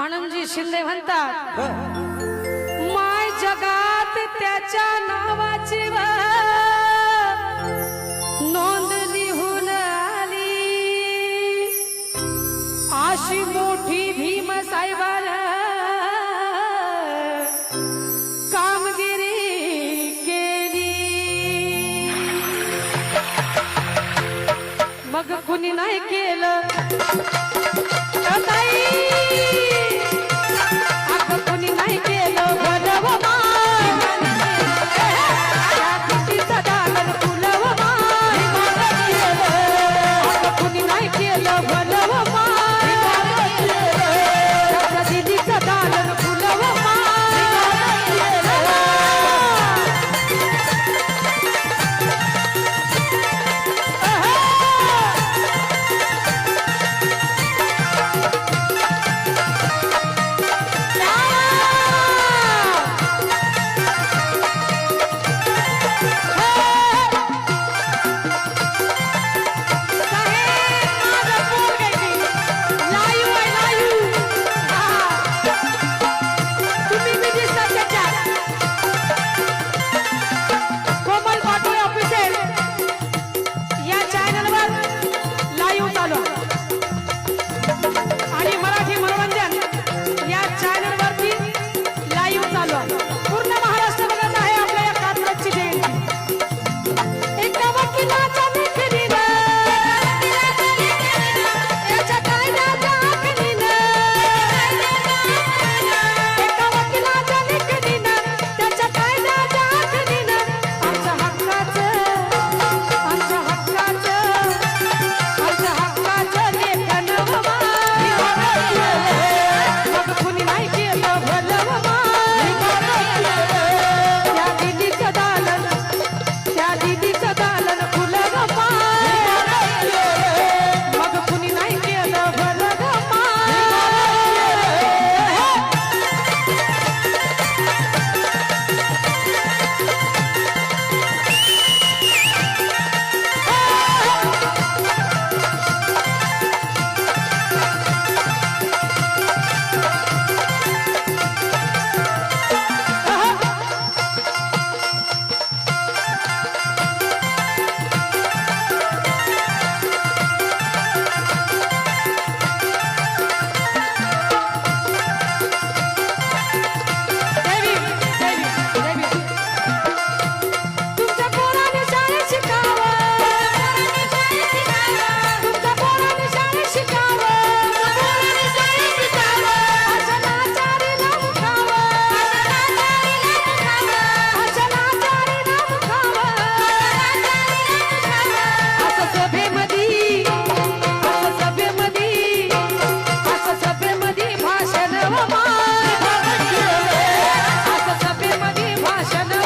आनंदजी शिंदे म्हणतात माय जगात त्याच्या नावाची नोंद लिहून आली. अशी मोठी भीम साहेबाला कामगिरी मग कुणी नाही केलं? Shut